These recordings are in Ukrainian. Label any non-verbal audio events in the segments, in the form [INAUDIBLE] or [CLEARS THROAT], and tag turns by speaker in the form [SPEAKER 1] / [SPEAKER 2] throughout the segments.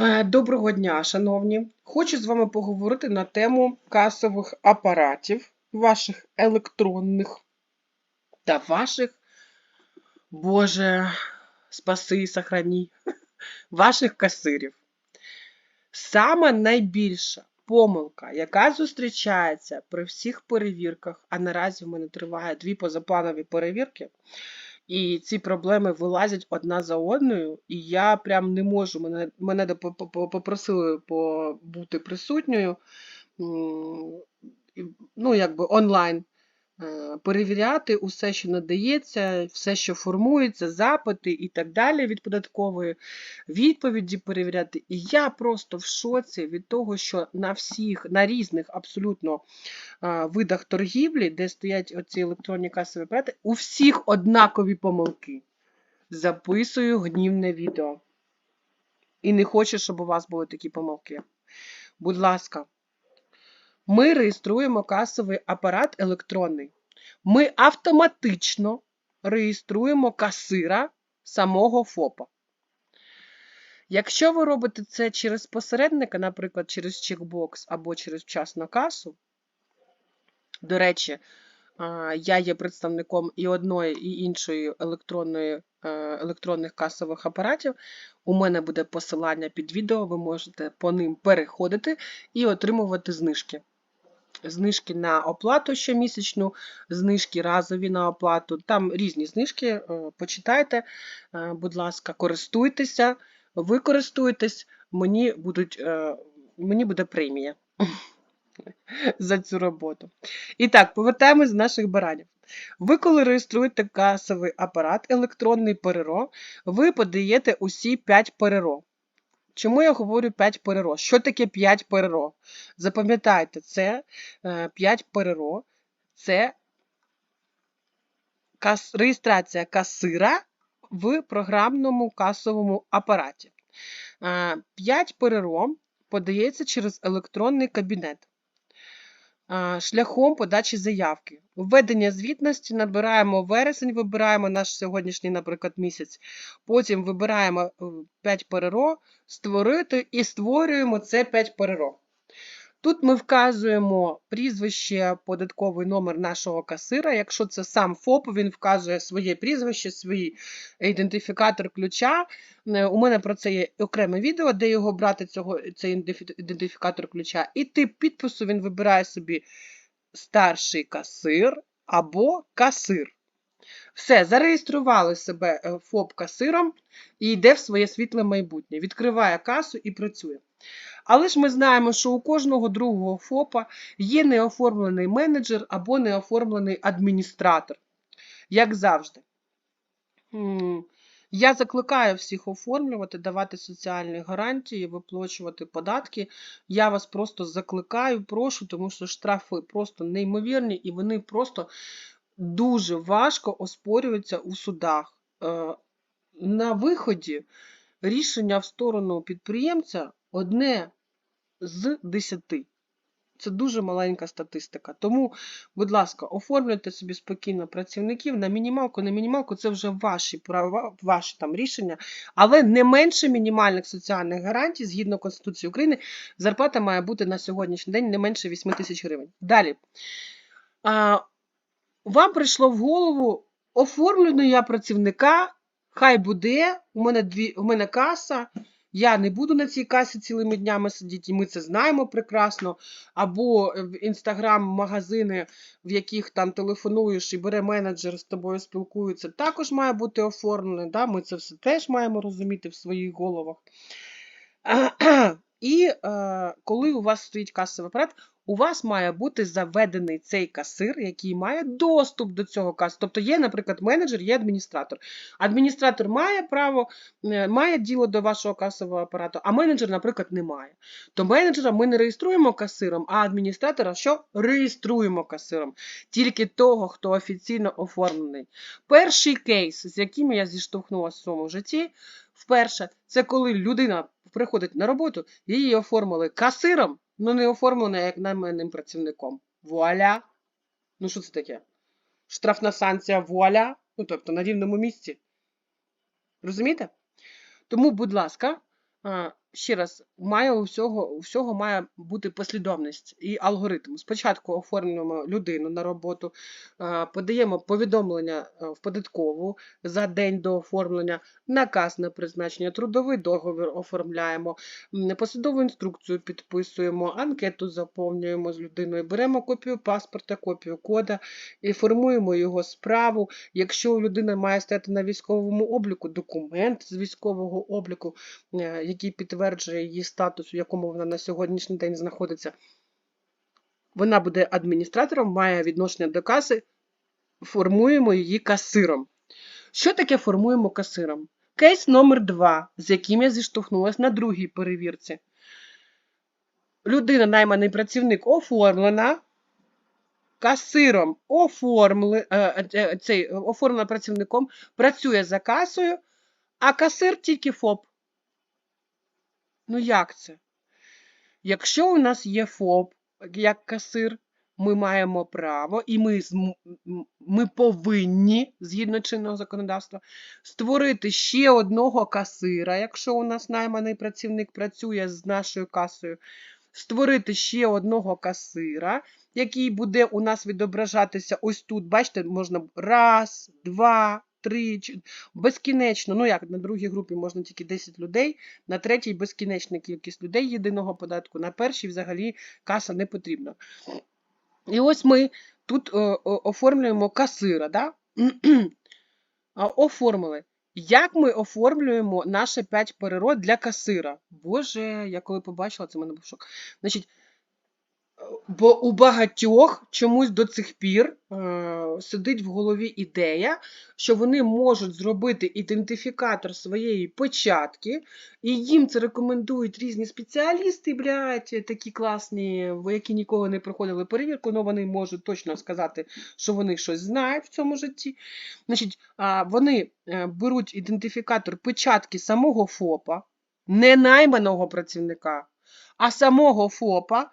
[SPEAKER 1] Е, Доброго дня, шановні. Хочу з вами поговорити на тему касових апаратів, ваших електронних та ваших, Боже, спаси і сохрані, [LAUGHS] ваших касирів. Саме найбільша помилка, яка зустрічається при всіх перевірках, а наразі в мене триває дві позапланові перевірки, і ці проблеми вилазять одна за одною, і я прям не можу. Мене, мене попросили бути присутньою, ну, якби онлайн. Е, Перевіряти усе, що надається, все, що формується, запити і так далі від податкової, відповіді перевіряти. І я просто в шоці від того, що на всіх, на різних абсолютно видах торгівлі, де стоять оці електронні касові апарати, у всіх однакові помилки. Записую гнівне відео. І не хочу, щоб у вас були такі помилки. Будь ласка, ми реєструємо касовий апарат електронний. Ми автоматично реєструємо касира самого ФОПа. Якщо ви робите це через посередника, наприклад, через чекбокс або через вчасну касу, до речі, я є представником і одної, і іншої електронної, е, електронних касових апаратів. У мене буде посилання під відео, ви можете по ним переходити і отримувати знижки. Знижки на оплату щомісячну, знижки разові на оплату. Там різні знижки. е, Почитайте, е, будь ласка, користуйтеся, ви користуєтесь, мені, будуть, е, мені буде премія [LAUGHS] за цю роботу. І так, повертаємось до наших баранів. Ви, коли реєструєте касовий апарат, електронний переро, ви подаєте усі 5 переро. Чому я говорю 5 переро? Що таке 5 переро? Запам'ятайте, це 5 переро, це реєстрація касира в програмному касовому апараті. 5 переро подається через електронний кабінет. Шляхом подачі заявки. Введення звітності набираємо вересень, вибираємо наш сьогоднішній, наприклад, місяць. Потім вибираємо 5 переро, створити і створюємо це 5 переро. Тут ми вказуємо прізвище, податковий номер нашого касира. Якщо це сам ФОП, він вказує своє прізвище, свій ідентифікатор ключа. Е, У мене про це є окреме відео, де його брати цього, цей ідентифікатор ключа. І тип підпису він вибирає собі старший касир або касир. Все, зареєстрували себе е, ФОП касиром і йде в своє світле майбутнє. Відкриває касу і працює. Але ж ми знаємо, що у кожного другого ФОПа є неоформлений менеджер або неоформлений адміністратор. Як завжди. Я закликаю всіх оформлювати, давати соціальні гарантії, виплачувати податки. Я вас просто закликаю, прошу, тому що штрафи просто неймовірні і вони просто дуже важко оспорюються у судах. Е, На виході рішення в сторону підприємця одне з 10. Це дуже маленька статистика. Тому, будь ласка, оформлюйте собі спокійно працівників на мінімалку, на мінімалку це вже ваші права, ваші там рішення, але не менше мінімальних соціальних гарантій, згідно Конституції України, зарплата має бути на сьогоднішній день не менше 8 тисяч гривень. Далі. А, вам прийшло в голову оформлено я працівника, хай буде, у мене, дві, у мене каса, я не буду на цій касі цілими днями сидіти, і ми це знаємо прекрасно. Або в інстаграм-магазини, в яких там телефонуєш і бере менеджер з тобою спілкується, також має бути оформлене. Да? Ми це все теж маємо розуміти в своїх головах. [CLEARS THROAT] І е, коли у вас стоїть касовий апарат, у вас має бути заведений цей касир, який має доступ до цього касу. Тобто є, наприклад, менеджер, є адміністратор. Адміністратор має право, е, має діло до вашого касового апарату, а менеджер, наприклад, не має. То менеджера ми не реєструємо касиром, а адміністратора що? Реєструємо касиром. Тільки того, хто офіційно оформлений. Перший кейс, з яким я зіштовхнулася в своєму житті, вперше, це коли людина приходить на роботу, її оформили касиром, але не оформлена як найманим працівником. Вуаля! Ну, що це таке? Штрафна санкція вуаля? Ну, тобто на рівному місці. Розумієте? Тому, будь ласка, ще раз, має у всього, має бути послідовність і алгоритм. Спочатку оформлюємо людину на роботу, е, подаємо повідомлення е, в податкову за день до оформлення, наказ на призначення, трудовий договір оформляємо, посадову інструкцію підписуємо, анкету заповнюємо з людиною, беремо копію паспорта, копію кода і формуємо його справу. Якщо людина має стати на військовому обліку, документ з військового обліку, е, який підтверджує її статус, у якому вона на сьогоднішній день знаходиться, вона буде адміністратором, має відношення до каси, формуємо її касиром. Що таке формуємо касиром? Кейс номер 2 з яким я зіштовхнулася на другій перевірці. Людина, найманий працівник, оформлена. Касиром оформли, е, цей, оформлена працівником, працює за касою, а касир тільки ФОП. Ну як це? Якщо у нас є ФОП як касир, ми маємо право і ми, ми повинні, згідно чинного законодавства, створити ще одного касира, якщо у нас найманий працівник працює з нашою касою, створити ще одного касира, який буде у нас відображатися ось тут. Бачите, можна раз, два, три, чи- безкінечно. Ну як, на другій групі можна тільки 10 людей, на третій безкінечна кількість людей єдиного податку, на першій взагалі каса не потрібна. І ось ми тут е, о- оформлюємо касира, да? Оформили. Як ми оформлюємо наше 5 перерод для касира? Боже, я коли побачила, це в мене був шок. Значить, бо у багатьох чомусь до цих пір е, сидить в голові ідея, що вони можуть зробити ідентифікатор своєї початки, і їм це рекомендують різні спеціалісти, блядь, такі класні, які ніколи не проходили перевірку, але вони можуть точно сказати, що вони щось знають в цьому житті. Значить, вони е, беруть ідентифікатор печатки самого ФОПа, не найманого працівника, а самого ФОПа,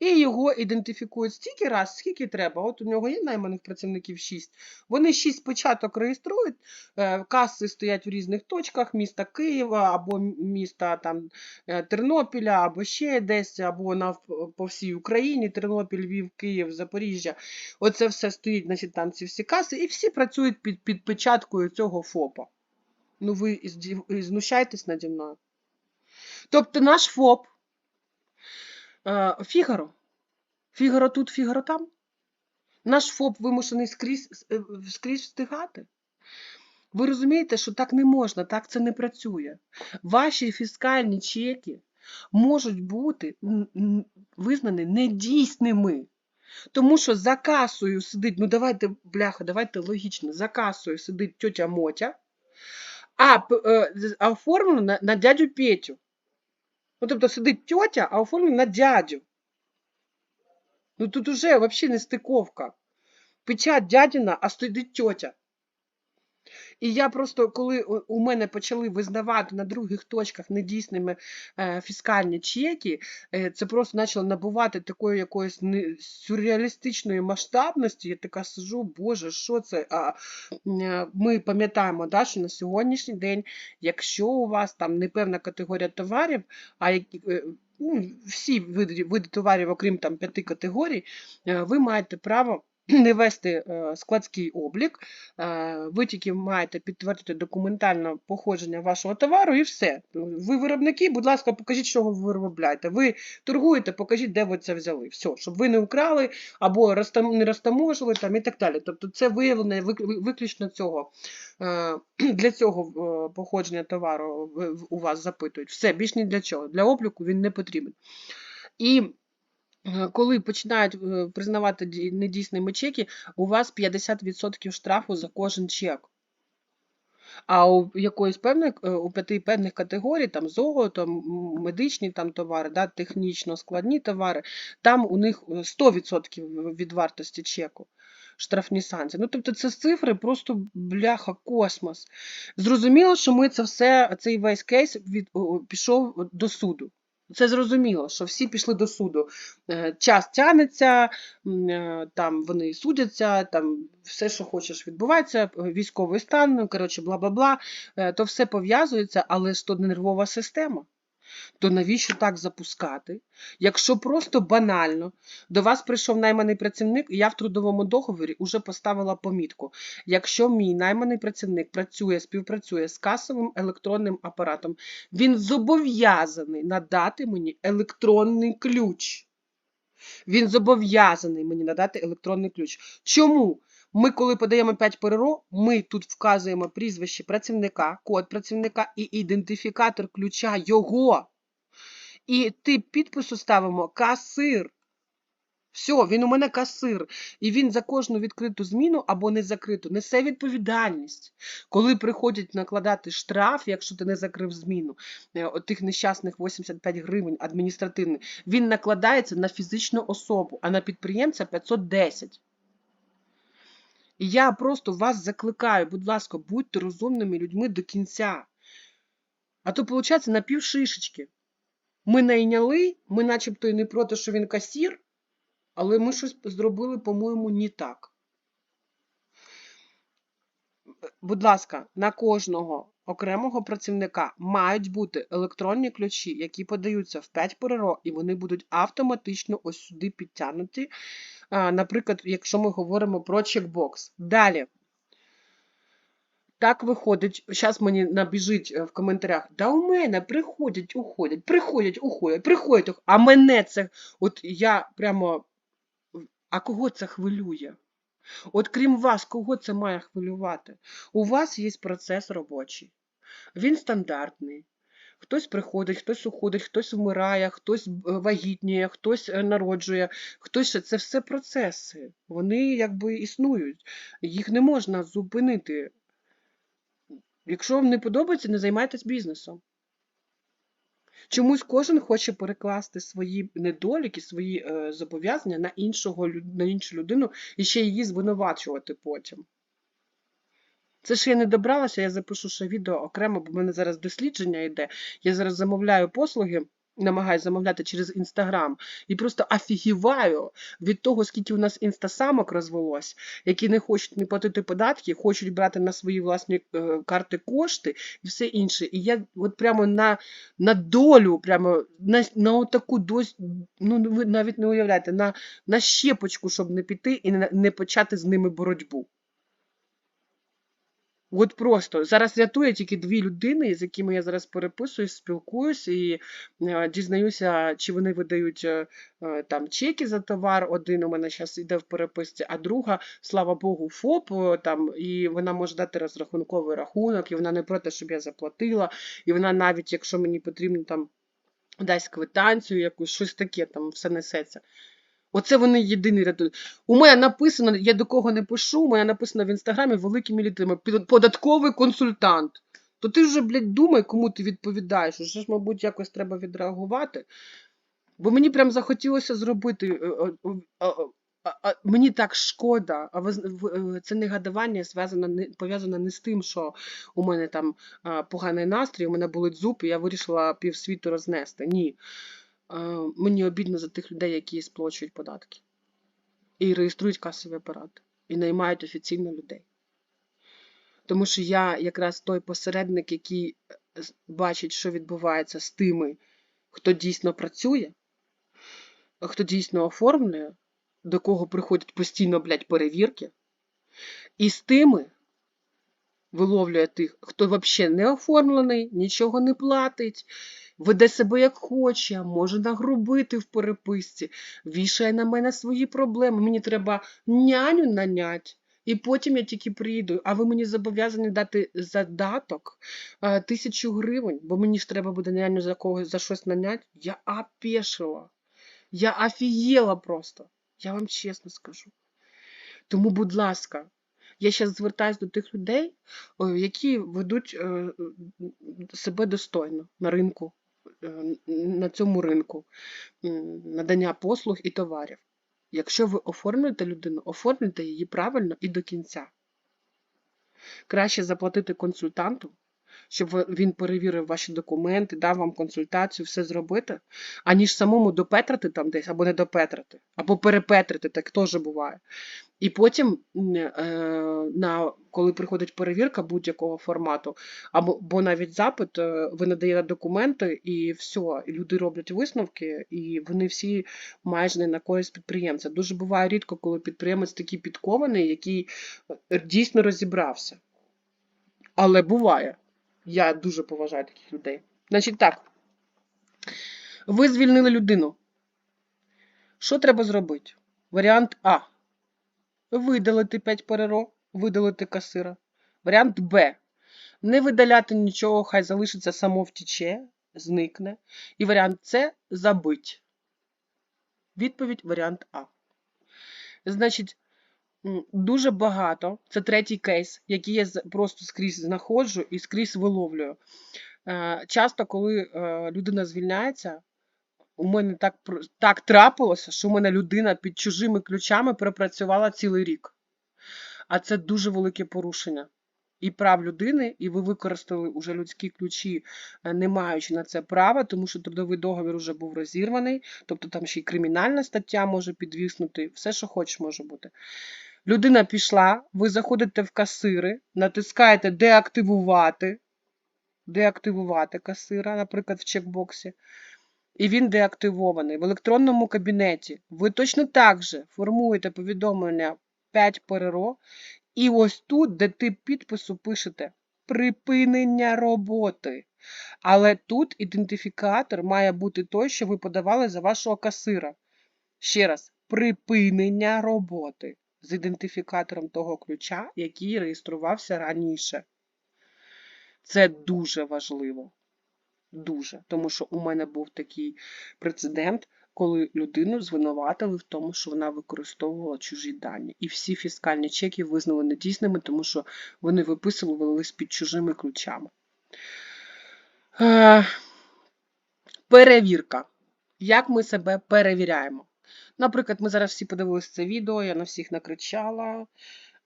[SPEAKER 1] і його ідентифікують стільки раз, скільки треба. От у нього є найманих працівників 6. Вони 6 початок реєструють, е, каси стоять в різних точках міста Києва або міста там, е, Тернопіля, або ще десь, або на, по всій Україні, Тернопіль, Львів, Київ, Запоріжжя. Оце все стоїть, значить, там ці всі каси, і всі працюють під, під печаткою цього ФОПа. Ну, ви знущаєтесь наді мною. Тобто наш ФОП Фігаро. Фігаро тут, Фігаро там. Наш ФОП вимушений скрізь, е, скрізь встигати. Ви розумієте, що так не можна, так це не працює. Ваші фіскальні чеки можуть бути визнані недійсними. Тому що за касою сидить, ну давайте, бляха, давайте логічно, за касою сидить тьотя Мотя, а, е, а оформлено на, на дядю Петю. Ну, тобто сидить тьотя, а оформлено на дядю. Ну тут уже взагалі не стиковка. Печать дядіна, а сидить тьотя. І я просто, коли у- мене почали визнавати на других точках недійсними е, фіскальні чеки, е, це просто почало набувати такої якоїсь сюрреалістичної масштабності. Я така сижу, боже, що це? А, е, ми пам'ятаємо, да, що на сьогоднішній день, якщо у вас там не певна категорія товарів, а які. Ну, всі види, види товарів, окрім там п'яти категорій, ви маєте право [CLEARS THROAT] не вести е, складський облік, е, ви тільки маєте підтвердити документально походження вашого товару і все. Ви виробники, будь ласка, покажіть, що ви виробляєте. Ви торгуєте, покажіть, де ви це взяли. Все, щоб ви не украли або не розтаможили там, і так далі. Тобто це виявлення виключно цього. е, [CLEARS THROAT] Для цього походження товару у вас запитують. Все, більш ні для чого. Для обліку він не потрібен. І коли починають е, признавати недійсними чеки, у вас 50% штрафу за кожен чек. А у якоїсь певної е, у п'яти певних категорій, там золото, медичні там товари, да, технічно складні товари, там у них е, 100% від вартості чеку. Штрафні санкції. Ну, тобто це цифри просто бляха, космос. Зрозуміло, що ми це все, цей весь кейс від, пішов до суду. Це зрозуміло, що всі пішли до суду. Е, Час тягнеться, е, там вони судяться, там все, що хочеш, відбувається, військовий стан, ну, коротше, бла-бла-бла, Е, то все пов'язується, але ж то нервова система. То навіщо так запускати? Якщо просто банально до вас прийшов найманий працівник, і я в трудовому договорі вже поставила помітку. Якщо мій найманий працівник працює, співпрацює з касовим електронним апаратом, він зобов'язаний надати мені електронний ключ. Він зобов'язаний мені надати електронний ключ. Чому? Ми, коли подаємо 5 ПРО, ми тут вказуємо прізвище працівника, код працівника і ідентифікатор ключа його. І тип підпису ставимо касир. Все, він у мене касир. І він за кожну відкриту зміну або не закриту несе відповідальність. Коли приходять накладати штраф, якщо ти не закрив зміну, е, тих нещасних 85 гривень адміністративний, він накладається на фізичну особу, а на підприємця 510. І я просто вас закликаю, будь ласка, будьте розумними людьми до кінця. А то, виходить, на півшишечки. Ми найняли, ми начебто і не проти, що він касір, але ми щось зробили, по-моєму, не так. Будь ласка, на кожного окремого працівника мають бути електронні ключі, які подаються в 5 ПРО, і вони будуть автоматично ось сюди підтягнуті. Наприклад, якщо ми говоримо про чекбокс. Далі. Так виходить, зараз мені набіжить е, в коментарях, да у мене приходять, уходять, приходять, уходять, приходять, а мене це, от я прямо, а кого це хвилює? От крім вас, кого це має хвилювати? У вас є процес робочий, він стандартний. Хтось приходить, хтось уходить, хтось вмирає, хтось е, вагітніє, хтось е, народжує, хтось це все процеси. Вони якби існують. Їх не можна зупинити. Якщо вам не подобається, не займайтесь бізнесом. Чомусь кожен хоче перекласти свої недоліки, свої е, зобов'язання на, іншого, на іншу людину і ще її звинувачувати потім. Це ж я не добралася, я запишу ще відео окремо, бо в мене зараз дослідження йде. Я зараз замовляю послуги, намагаюся замовляти через Інстаграм, і просто офігіваю від того, скільки у нас інстасамок розвелось, які не хочуть не платити податки, хочуть брати на свої власні е, карти кошти і все інше. І я от прямо на, на долю, прямо на, на отаку дось, ну ви навіть не уявляєте, на, на щепочку, щоб не піти і не, не почати з ними боротьбу. От просто зараз рятує тільки дві людини, з якими я зараз переписуюсь, спілкуюсь і е, дізнаюся, чи вони видають е, е, там чеки за товар. Один у мене зараз йде в переписці, а друга, слава Богу, ФОП там, і вона може дати розрахунковий рахунок, і вона не проти, щоб я заплатила. І вона навіть, якщо мені потрібно там дасть квитанцію, якусь щось таке, там все несеться. Оце вони єдині рятують. У мене написано, я до кого не пишу, у мене написано в інстаграмі великими літерами податковий консультант. То ти вже, блядь, думай, кому ти відповідаєш. Уже ж, мабуть, якось треба відреагувати. Бо мені прям захотілося зробити. е, е, а- Мені так шкода, а е, це негодування зв'язано не пов'язано не з тим, що у мене там поганий настрій, у мене болить зуб, і я вирішила півсвіту рознести. Ні. Е, Мені обідно за тих людей, які сплачують податки і реєструють касові апарати, і наймають офіційно людей. Тому що я якраз той посередник, який е, бачить, що відбувається з тими, хто дійсно працює, хто дійсно оформлює, до кого приходять постійно, блядь, перевірки, і з тими виловлює тих, хто взагалі не оформлений, нічого не платить, веде себе як хоче, може нагрубити в переписці, вішає на мене свої проблеми. Мені треба няню нанять. І потім я тільки приїду, а ви мені зобов'язані дати задаток е, тисячу гривень, бо мені ж треба буде няню за когось за щось наняти. Я опешила. Я офігела просто. Я вам чесно скажу. Тому, будь ласка, я зараз звертаюся до тих людей, які ведуть е, себе достойно на ринку, е, на цьому ринку надання послуг і товарів. Якщо ви оформлюєте людину, оформлюйте її правильно і до кінця. Краще заплатити консультанту, щоб він перевірив ваші документи, дав вам консультацію, все зробити, аніж самому допетрити там десь, або не допетрити, або перепетрити, так теж буває. І потім, е, на, коли приходить перевірка будь-якого формату, або бо навіть запит, е, ви надаєте документи, і все, люди роблять висновки, і вони всі майже не на користь підприємця. Дуже буває рідко, коли підприємець такий підкований, який е, дійсно розібрався. Але буває. Я дуже поважаю таких людей. Значить так. Ви звільнили людину. Що треба зробити? Варіант А. Видалити 5 переро, видалити касира. Варіант Б. Не видаляти нічого, хай залишиться само втіче, зникне. І варіант С забить. Відповідь варіант А. Значить, дуже багато. Це третій кейс, який я просто скрізь знаходжу і скрізь виловлюю. Е, Часто, коли е, людина звільняється, у мене так, так трапилося, що у мене людина під чужими ключами пропрацювала цілий рік. А це дуже велике порушення і прав людини, і ви використали уже людські ключі, е, не маючи на це права, тому що трудовий договір вже був розірваний, тобто там ще й кримінальна стаття може підвіснути, все, що хочеш, може бути. Людина пішла, ви заходите в касири, натискаєте деактивувати, деактивувати касира, наприклад, в чекбоксі, і він деактивований. В електронному кабінеті ви точно так же формуєте повідомлення 5 переро, і ось тут, де тип підпису пишете припинення роботи. Але тут ідентифікатор має бути той, що ви подавали за вашого касира. Ще раз, припинення роботи з ідентифікатором того ключа, який реєструвався раніше. Це дуже важливо. Дуже. Тому що у мене був такий прецедент, коли людину звинуватили в тому, що вона використовувала чужі дані. І всі фіскальні чеки визнали недійсними, тому що вони виписувались під чужими ключами. Е, Перевірка. Як ми себе перевіряємо? Наприклад, ми зараз всі подивилися це відео, я на всіх накричала.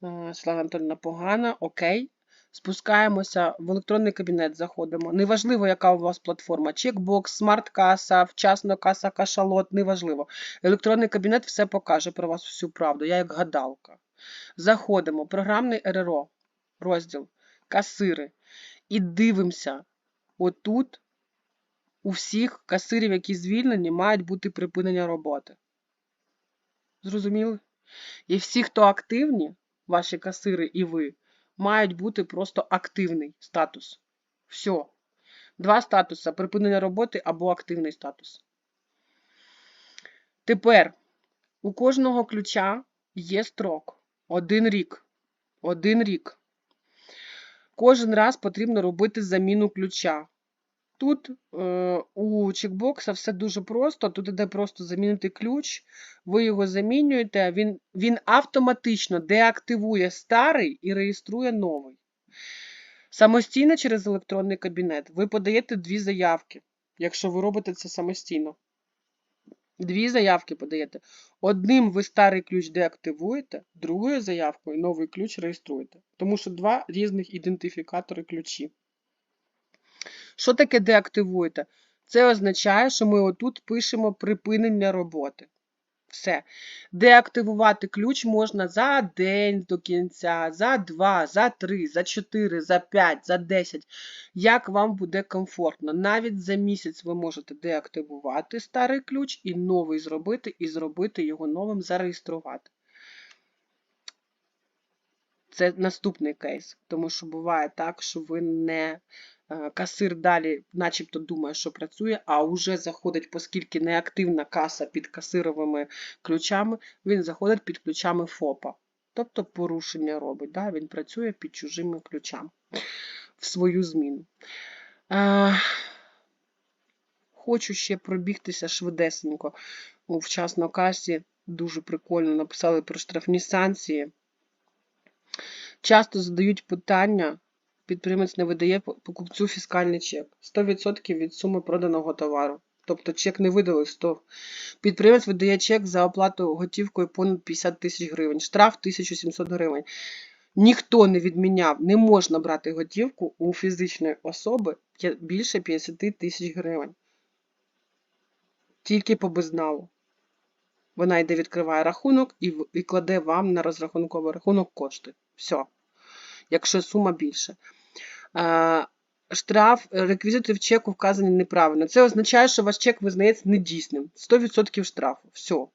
[SPEAKER 1] е, Слава Анатольовна погана, окей. Спускаємося в електронний кабінет, заходимо. Неважливо, яка у вас платформа: чекбокс, смарт-каса, вчасно каса, кашалот, неважливо. Електронний кабінет все покаже про вас всю правду. Я як гадалка. Заходимо, програмний РРО, розділ, касири. І дивимося. Отут у всіх касирів, які звільнені, мають бути припинення роботи. Зрозуміли? І всі, хто активні, ваші касири і ви, мають бути просто активний статус. Все. Два статуси: припинення роботи або активний статус. Тепер у кожного ключа є строк. Один рік. Один рік. Кожен раз потрібно робити заміну ключа. Тут е, у чекбокса все дуже просто. Тут іде просто замінити ключ, ви його замінюєте, він, він автоматично деактивує старий і реєструє новий. Самостійно через електронний кабінет ви подаєте дві заявки, якщо ви робите це самостійно. Дві заявки подаєте. Одним ви старий ключ деактивуєте, другою заявкою новий ключ реєструєте. Тому що два різних ідентифікатори ключі. Що таке деактивуєте? Це означає, що ми отут пишемо припинення роботи. Все. Деактивувати ключ можна за день до кінця, за 2, за 3, за 4, за 5, за 10. Як вам буде комфортно. Навіть за місяць ви можете деактивувати старий ключ і новий зробити, і зробити його новим, зареєструвати. Це наступний кейс, тому що буває так, що ви не касир далі, начебто думає, що працює, а вже заходить, оскільки неактивна каса під касировими ключами, він заходить під ключами ФОПа. Тобто порушення робить. Да? Він працює під чужими ключами в свою зміну. Е, Хочу ще пробігтися швидесенько. У вчасно касі дуже прикольно написали про штрафні санкції. Часто задають питання, підприємець не видає покупцю фіскальний чек. 100% від суми проданого товару. Тобто чек не видали 100. Підприємець видає чек за оплату готівкою понад 50 тисяч гривень. Штраф 1700 гривень. Ніхто не відміняв, не можна брати готівку у фізичної особи більше 50 тисяч гривень. Тільки по безналу. Вона йде, відкриває рахунок і, і кладе вам на розрахунковий рахунок кошти. Все. Якщо сума більше. Штраф, е, реквізити в чеку вказані неправильно. Це означає, що ваш чек визнається недійсним. 100% штрафу. Все.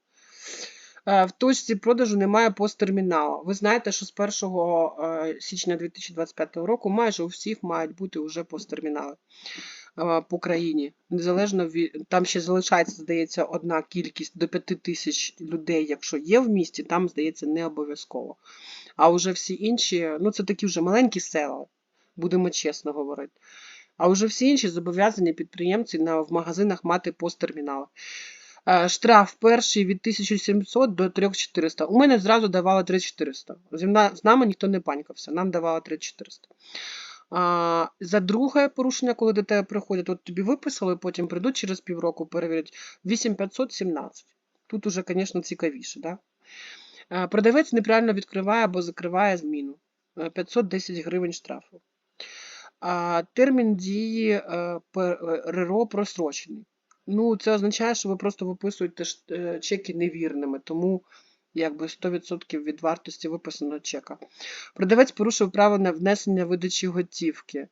[SPEAKER 1] В точці продажу немає посттерміналу. Ви знаєте, що з 1 е, січня 2025 року майже у всіх мають бути вже посттермінали е, по країні. Незалежно від там ще залишається, здається, одна кількість до 5 тисяч людей, якщо є в місті, там, здається, не обов'язково. А вже всі інші, ну це такі вже маленькі села, будемо чесно говорити. А вже всі інші зобов'язані підприємці на, в магазинах мати посттермінали. Е, Штраф перший від 1700 до 3400. У мене зразу давали 3400. З нами ніхто не панькався, нам давали 3400. А, за друге порушення, коли до тебе приходять, от тобі виписали, потім прийдуть через півроку, перевірять 8517. Тут уже, звісно, цікавіше. Да? Е, Продавець неправильно відкриває або закриває зміну. Е, 510 гривень штрафу. Термін дії е, е, РРО просрочений. Ну, це означає, що ви просто виписуєте е, чеки невірними, тому якби 100% від вартості виписаного чека. Продавець порушив право на внесення видачі готівки.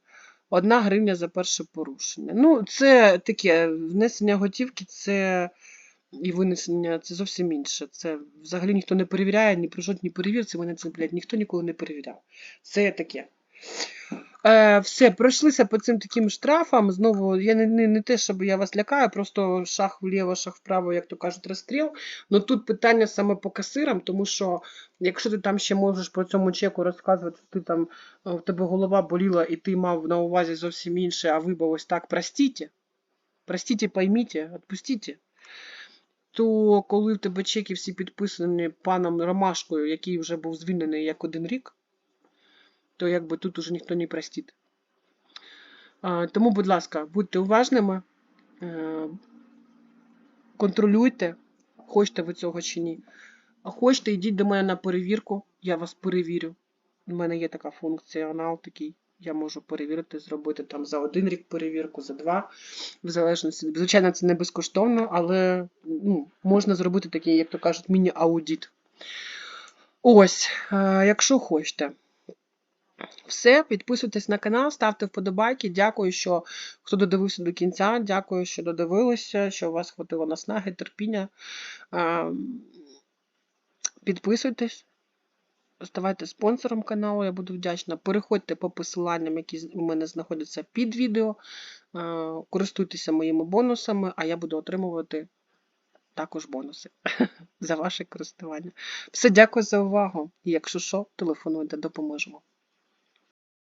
[SPEAKER 1] Одна гривня за перше порушення. Ну, це таке внесення готівки, це і винесення це зовсім інше. Це взагалі ніхто не перевіряє, ні про жодні перевірці мене це, блядь, ніхто ніколи не перевіряв. Це таке. Е, все, пройшлися по цим таким штрафам. Знову, я не, не, не те, щоб я вас лякаю, просто шаг вліво, шаг вправо, як то кажуть, розстріл. Ну тут питання саме по касирам, тому що якщо ти там ще можеш по цьому чеку розказувати, ти там е, в тебе голова боліла і ти мав на увазі зовсім інше, а ви б ось так простіть, простіть, пойміть, відпустіть. То коли в тебе чеки всі підписані паном Ромашкою, який вже був звільнений як один рік, то якби тут уже ніхто не простить. Тому, будь ласка, будьте уважними, е, контролюйте, хочете ви цього чи ні. А хочете, йдіть до мене на перевірку, я вас перевірю. У мене є така функціонал такий. Я можу перевірити, зробити там за один рік перевірку, за два, в залежності. Звичайно, це не безкоштовно, але ну, можна зробити такий, як то кажуть, міні-аудіт. Ось, е, якщо хочете. Все, підписуйтесь на канал, ставте вподобайки. Дякую, що хто додивився до кінця. Дякую, що додивилися, що у вас хватило наснаги, терпіння. Підписуйтесь, ставайте спонсором каналу, я буду вдячна. Переходьте по посиланням, які у мене знаходяться під відео. Користуйтеся моїми бонусами, а я буду отримувати також бонуси [LAUGHS] за ваше користування. Все, дякую за увагу. І якщо що, телефонуйте, допоможемо.